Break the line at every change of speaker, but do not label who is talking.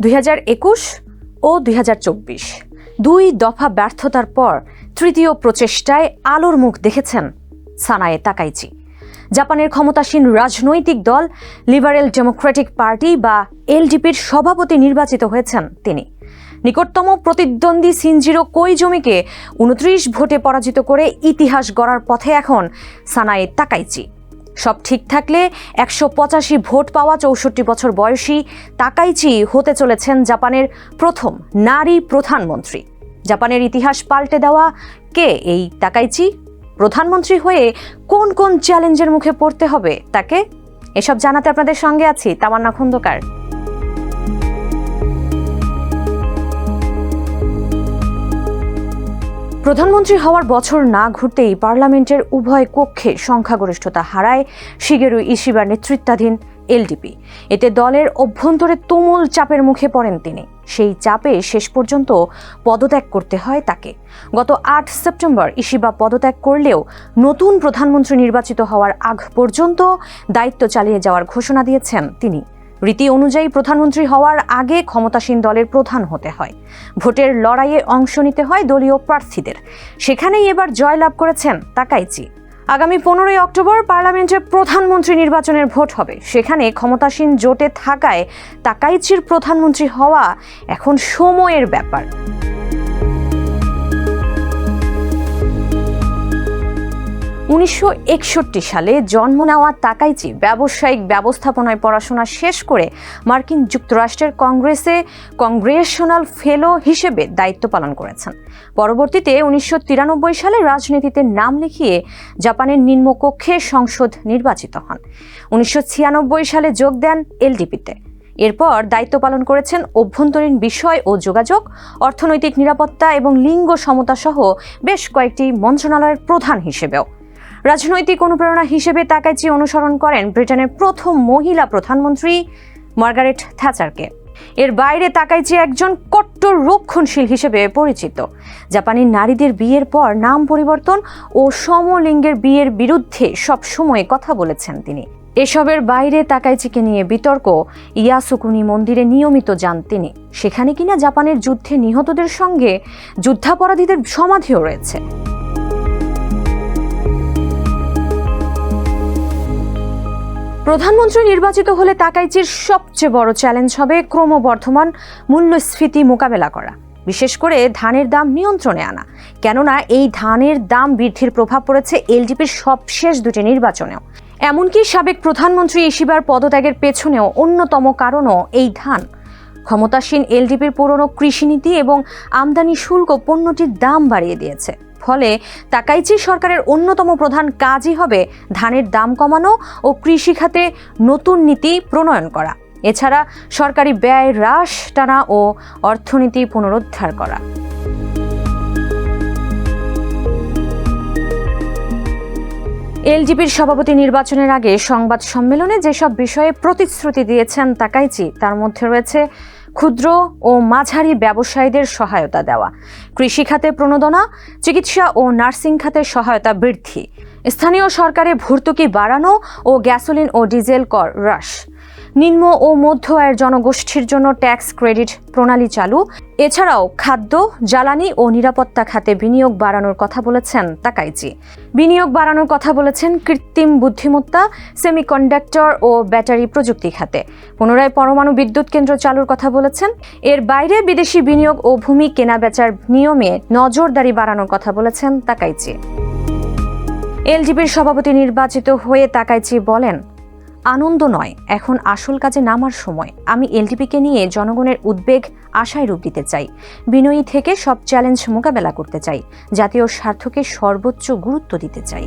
দুই হাজার একুশ ও দুই দুই দফা ব্যর্থতার পর তৃতীয় প্রচেষ্টায় আলোর মুখ দেখেছেন সানায়ে তাকাইচি। জাপানের ক্ষমতাসীন রাজনৈতিক দল লিবারেল ডেমোক্রেটিক পার্টি বা এলডিপির সভাপতি নির্বাচিত হয়েছেন তিনি। নিকটতম প্রতিদ্বন্দ্বী সিনজিরো কোইজমিকে উনত্রিশ ভোটে পরাজিত করে ইতিহাস গড়ার পথে এখন সানায়ে তাকাইচি। সব ঠিক থাকলে একশো পঁচাশি ভোট পাওয়া চৌষট্টি বছর বয়সী তাকাইচি হতে চলেছেন জাপানের প্রথম নারী প্রধানমন্ত্রী। জাপানের ইতিহাস পাল্টে দেওয়া কে এই তাকাইচি? প্রধানমন্ত্রী হয়ে কোন কোন চ্যালেঞ্জের মুখে পড়তে হবে তাকে? এসব জানাতে আপনাদের সঙ্গে আছি, তামান্না খন্দকার। প্রধানমন্ত্রী হওয়ার বছর না ঘুরতেই পার্লামেন্টের উভয় কক্ষে সংখ্যাগরিষ্ঠতা হারায় শিগেরু ইশিবার নেতৃত্বাধীন এলডিপি। এতে দলের অভ্যন্তরে তুমুল চাপের মুখে পড়েন তিনি। সেই চাপে শেষ পর্যন্ত পদত্যাগ করতে হয় তাকে। গত আট সেপ্টেম্বর ইশিবা পদত্যাগ করলেও নতুন প্রধানমন্ত্রী নির্বাচিত হওয়ার আগ পর্যন্ত দায়িত্ব চালিয়ে যাওয়ার ঘোষণা দিয়েছেন তিনি। রীতি অনুযায়ী প্রধানমন্ত্রী হওয়ার আগে ক্ষমতাসীন দলের প্রধান হতে হয়। ভোটের লড়াইয়ে অংশ নিতে হয় দলীয় প্রার্থীদের। সেখানেই এবার জয়লাভ করেছেন তাকাইচি। আগামী পনেরোই অক্টোবর পার্লামেন্টে প্রধানমন্ত্রী নির্বাচনের ভোট হবে। সেখানে ক্ষমতাসীন জোটে থাকায় তাকাইচির প্রধানমন্ত্রী হওয়া এখন সময়ের ব্যাপার। উনিশশো একষট্টি সালে জন্ম নেওয়া তাকাইচি ব্যবসায়িক ব্যবস্থাপনায় পড়াশোনা শেষ করে মার্কিন যুক্তরাষ্ট্রের কংগ্রেসে কংগ্রেশনাল ফেলো হিসেবে দায়িত্ব পালন করেছেন। পরবর্তীতে উনিশশো তিরানব্বই সালে রাজনীতিতে নাম লিখিয়ে জাপানের নিম্নকক্ষে সংসদ নির্বাচিত হন। উনিশশো ছিয়ানব্বই সালে যোগ দেন এলডিপিতে। এরপর দায়িত্ব পালন করেছেন অভ্যন্তরীণ বিষয় ও যোগাযোগ, অর্থনৈতিক নিরাপত্তা এবং লিঙ্গ সমতা সহ বেশ কয়েকটি মন্ত্রণালয়ের প্রধান হিসেবেও। রাজনৈতিক অনুপ্রেরণা হিসেবে তাকাইচি অনুসরণ করেন ব্রিটেনের প্রথম মহিলা প্রধানমন্ত্রী মার্গারেট থ্যাচারকে। এর বাইরে তাকাইচি একজন কট্টর রক্ষণশীল হিসেবে পরিচিত। জাপানি নারীদের বিয়ের পর নাম পরিবর্তন ও সমলিঙ্গের বিয়ের বিরুদ্ধে সব সময় কথা বলেছেন তিনি। এসবের বাইরে তাকাইচিকে নিয়ে বিতর্ক, ইয়াসুকুনি মন্দিরে নিয়মিত যান তিনি। সেখানে কিনা জাপানের যুদ্ধে নিহতদের সঙ্গে যুদ্ধাপরাধীদের সমাধিও রয়েছে। প্রধানমন্ত্রী নির্বাচিত হলে তাকাইচির সবচেয়ে বড় চ্যালেঞ্জ হবে ক্রমবর্ধমান মূল্যস্ফীতি মোকাবেলা করা। বিশেষ করে ধানের দাম নিয়ন্ত্রণে আনা। কেননা এই ধানের দাম বৃদ্ধির প্রভাব পড়েছে এলডিপির সবশেষ দুটি নির্বাচনেও। এমনকি সাবেক প্রধানমন্ত্রী ইশিবার পদত্যাগের পেছনেও অন্যতম কারণও এই ধান। ক্ষমতাসীন এলডিপির পুরনো কৃষিনীতি এবং আমদানি শুল্ক পণ্যটির দাম বাড়িয়ে দিয়েছে। ফলে তাকাইচি সরকারের অন্যতম প্রধান কাজই হবে ধানের দাম কমানো ও কৃষি খাতে নতুন নীতি প্রণয়ন করা। এছাড়া সরকারি ব্যয় হ্রাস টানা ও অর্থনীতি পুনরুদ্ধার করা। এলজিপির সভাপতি নির্বাচনের আগে সংবাদ সম্মেলনে যেসব বিষয়ে প্রতিশ্রুতি দিয়েছেন তাকাইচি, তার মধ্যে রয়েছে ক্ষুদ্র ও মাঝারি ব্যবসায়ীদের সহায়তা দেওয়া। কৃষি খাতে প্রণোদনা, চিকিৎসা ও নার্সিং খাতে সহায়তা বৃদ্ধি। স্থানীয় সরকারে ভর্তুকি বাড়ানো ও গ্যাসোলিন ও ডিজেল কর হ্রাস। নিম্ন ও মধ্য আয়ের জনগোষ্ঠীর জন্য ট্যাক্স ক্রেডিট প্রণালী চালু। এছাড়াও খাদ্য, জ্বালানি ও নিরাপত্তা খাতে বিনিয়োগ বাড়ানোর কথা বলেছেন তাকাইজি বিনিয়োগ বাড়ানোর কথা বলেছেন কৃত্রিম বুদ্ধিমত্তা, সেমিকন্ডাক্টর ও ব্যাটারি প্রযুক্তি খাতে। পুনরায় পরমাণু বিদ্যুৎ কেন্দ্র চালুর কথা বলেছেন। এর বাইরে বিদেশি বিনিয়োগ ও ভূমি কেনাবেচার নিয়মে নজরদারি বাড়ানোর কথা বলেছেন তাকাইচি। এলজিবির সভাপতি নির্বাচিত হয়ে তাকাইচি বলেন আনন্দ নয়, এখন আসল কাজে নামার সময়। আমি এলটিপিকে নিয়ে জনগণের উদ্বেগ, আশায় রূপ দিতে চাই। বিনয়ী থেকে সব চ্যালেঞ্জ মোকাবেলা করতে চাই। জাতীয় স্বার্থকে সর্বোচ্চ গুরুত্ব দিতে চাই।